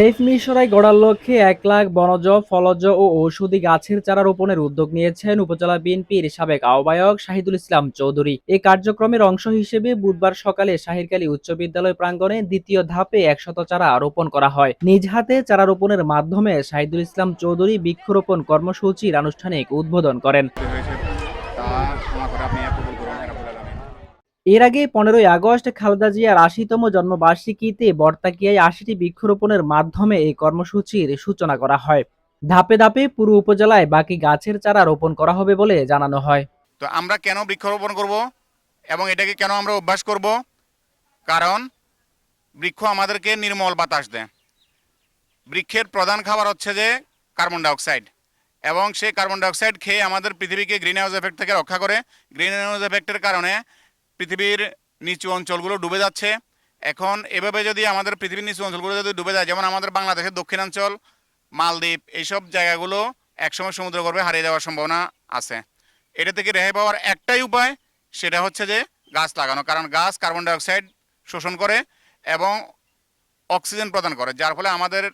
Safe মিশরাই গড়ার লক্ষ্যে এক লাখ বনজ, ফলজ ও ঔষধি গাছের চারা রোপণের উদ্যোগ নিয়েছেন উপজেলা বিএনপির সাবেক আহ্বায়ক শাহিদুল ইসলাম চৌধুরী। এই কার্যক্রমের অংশ হিসেবে বুধবার সকালে শাহিরকালী উচ্চ বিদ্যালয় প্রাঙ্গণে দ্বিতীয় ধাপে একশত চারা রোপণ করা হয়। নিজ হাতে চারা রোপণের মাধ্যমে শাহিদুল ইসলাম চৌধুরী বৃক্ষরোপণ কর্মসূচির আনুষ্ঠানিক উদ্বোধন করেন হয়েছে তা ক্ষমা করে আপনি কবুল করুন ইয়া রাব্বুল আলামিন। এর আগে পনেরোই আগস্ট খালেদা জিয়ার আশিতম জন্মবার্ষিকীতে বর্তাকিয়ায় আশিটি বৃক্ষরোপণের মাধ্যমে এই কর্মসূচির সূচনা করা হয়। ধাপে ধাপে পুরো উপজেলায় বাকি গাছের চারা রোপণ করা হবে বলে জানানো হয়। তো আমরা কেন বৃক্ষরোপণ করব এবং এটাকে কেন আমরা অভ্যাস করব? কারণ বৃক্ষ আমাদেরকে নির্মল বাতাস দেয়। বৃক্ষের প্রধান খাবার হচ্ছে যে কার্বন ডাইঅক্সাইড এবং সেই কার্বন ডাইঅক্সাইড খেয়ে আমাদের পৃথিবীকে গ্রিন হাউস এফেক্ট থেকে রক্ষা করে। গ্রিন হাউস এফেক্টের কারণে পৃথিবীর নিচু অঞ্চলগুলো ডুবে যাচ্ছে। এখন এভাবে যদি আমাদের পৃথিবীর নিচু অঞ্চলগুলো যদি ডুবে যায়, যেমন আমাদের বাংলাদেশের দক্ষিণাঞ্চল, মালদ্বীপ, এইসব জায়গাগুলো একসময় সমুদ্র গর্ভে হারিয়ে যাওয়ার সম্ভাবনা আছে। এটা থেকে রেহাই পাওয়ার একটাই উপায়, সেটা হচ্ছে যে গাছ লাগানো। কারণ গাছ কার্বন ডাইঅক্সাইড শোষণ করে এবং অক্সিজেন প্রদান করে, যার ফলে আমাদের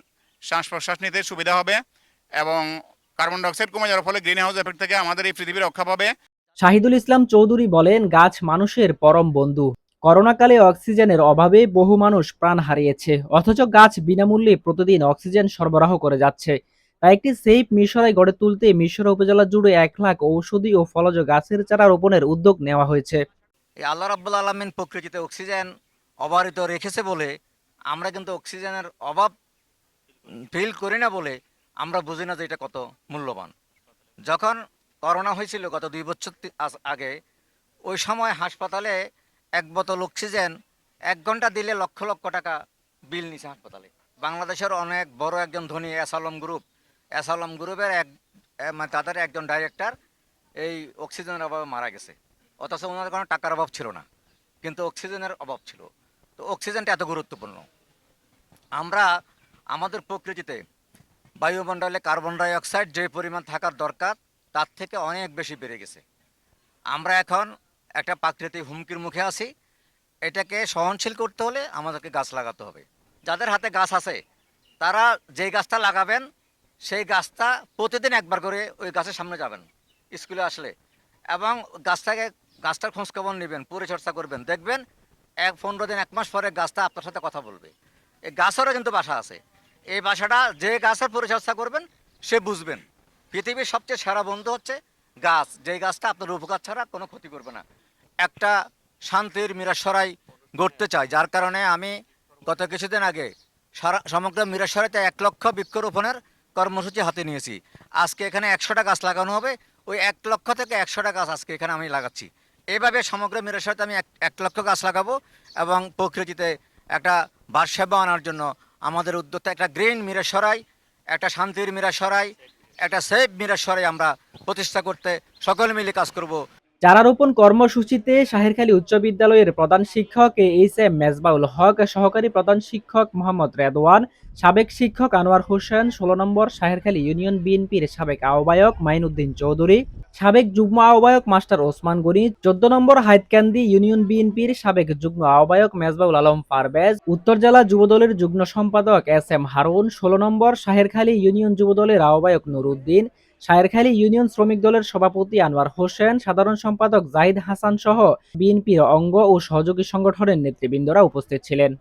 শ্বাস প্রশ্বাস নিতে সুবিধা হবে এবং কার্বন ডাইঅক্সাইড কমে যাওয়ার ফলে গ্রিন হাউস এফেক্ট থেকে আমাদের এই পৃথিবী রক্ষা পাবে। শাহিদুল ইসলাম চৌধুরী বলেন, গাছ মানুষের পরম বন্ধু। করোনাকালে অক্সিজেনের অভাবে বহু মানুষ প্রাণ হারিয়েছে। অথচ গাছ বিনামূল্যে প্রতিদিন অক্সিজেন সরবরাহ করে যাচ্ছে। তাই একটি সেফ মিশরাই গড়ে তুলতে মিশর উপজেলা জুড়ে এক লাখ ঔষধি ও ফলজ গাছের চারা রোপণের উদ্যোগ নেওয়া হয়েছে। আল্লাহ রাব্বুল আলমিন প্রকৃতিতে অক্সিজেন অবারিত রেখেছে বলে আমরা কিন্তু অক্সিজেনের অভাব ফিল করি না বলে আমরা বুঝি না যে এটা কত মূল্যবান। যখন করোনা হয়েছিল গত দুই বছর আগে, ওই সময় হাসপাতালে এক বোতল অক্সিজেন, এক ঘণ্টা দিলে লক্ষ লক্ষ টাকা বিল নিছে হাসপাতালে। বাংলাদেশের অনেক বড় একজন ধনী অ্যাসালম গ্রুপ। অ্যাসালম গ্রুপের এক মানে তাদের একজন ডাইরেক্টর এই অক্সিজেনের অভাবে মারা গেছে। অথচ ওনাদের কোনো টাকার অভাব ছিল না, কিন্তু অক্সিজেনের অভাব ছিল। তো অক্সিজেনটা এত গুরুত্বপূর্ণ। আমরা আমাদের প্রকৃতিতে বায়ুমণ্ডলে কার্বন ডাই অক্সাইড যে পরিমাণ থাকার দরকার তার থেকে অনেক বেশি বেড়ে গেছে। আমরা এখন একটা প্রাকৃতিক হুমকির মুখে আছি। এটাকে সহনশীল করতে হলে আমাদেরকে গাছ লাগাতে হবে। যাদের হাতে গাছ আছে, তারা যেই গাছটা লাগাবেন, সেই গাছটা প্রতিদিন একবার করে ওই গাছের সামনে যাবেন, স্কুলে আসলে। এবং গাছটাকে, গাছটার খোঁজখবর নেবেন, পরিচর্যা করবেন। দেখবেন এক পনেরো দিন, এক মাস পরে গাছটা আপনার সাথে কথা বলবে। এই গাছেরও কিন্তু বাসা আছে। এই বাসাটা যে গাছের পরিচর্যা করবেন, সে বুঝবেন। পৃথিবীর সবচেয়ে সেরা বন্ধু হচ্ছে গাছ। যেই গাছটা আপনার উপকার ছাড়া কোনো ক্ষতি করবে না। একটা শান্তির মিরাসরাই গড়তে চাই যার কারণে আমি গত কিছুদিন আগে সারা সমগ্র মিরাসরাইতে এক লক্ষ বৃক্ষরোপণের কর্মসূচি হাতে নিয়েছি। আজকে এখানে একশোটা গাছ লাগানো হবে, ওই এক লক্ষ থেকে একশোটা গাছ আজকে এখানে আমি লাগাচ্ছি। এভাবে সমগ্র মিরাসরাইতে আমি এক লক্ষ গাছ লাগাবো এবং প্রকৃতিতে একটা ভারসাম্য আনার জন্য আমাদের উদ্যোগটা একটা গ্রিন মিরাসরাই, একটা শান্তির মিরাসরাই একটা সেফ সরে আমরা প্রতিষ্ঠা করতে সকলে মিলে কাজ করব। চারা রোপণ কর্মসূচিতে শাহেরখালী উচ্চ বিদ্যালয়ের প্রধান শিক্ষক এইচ এম মেজবাউল হক সহকারী প্রধান শিক্ষক মোহাম্মদ রেদওয়ান সাবেক শিক্ষক আনোয়ার হোসেন, ষোলো নম্বর শাহেরখালী ইউনিয়ন বিএনপির সাবেক আহ্বায়ক মাইনুদ্দিন চৌধুরী, সাবেক যুগ্ম আহ্বায়ক মাস্টার ওসমান গনি, চোদ্দ নম্বর হাইতকান্দি ইউনিয়ন বিএনপির সাবেক যুগ্ম আহ্বায়ক মেজবাউল আলম পারভেজ উত্তর জেলা যুবদলের যুগ্ম সম্পাদক এস এম হারুন, ষোলো নম্বর শাহেরখালী ইউনিয়ন যুবদলের আহ্বায়ক নুরুদ্দিন শায়েরখালী ইউনিয়ন শ্রমিক দলের সভাপতি আনোয়ার হোসেন, সাধারণ সম্পাদক জাহিদ হাসান সহ বিএনপির অঙ্গ ও সহযোগী সংগঠনের নেতৃবৃন্দরা উপস্থিত ছিলেন।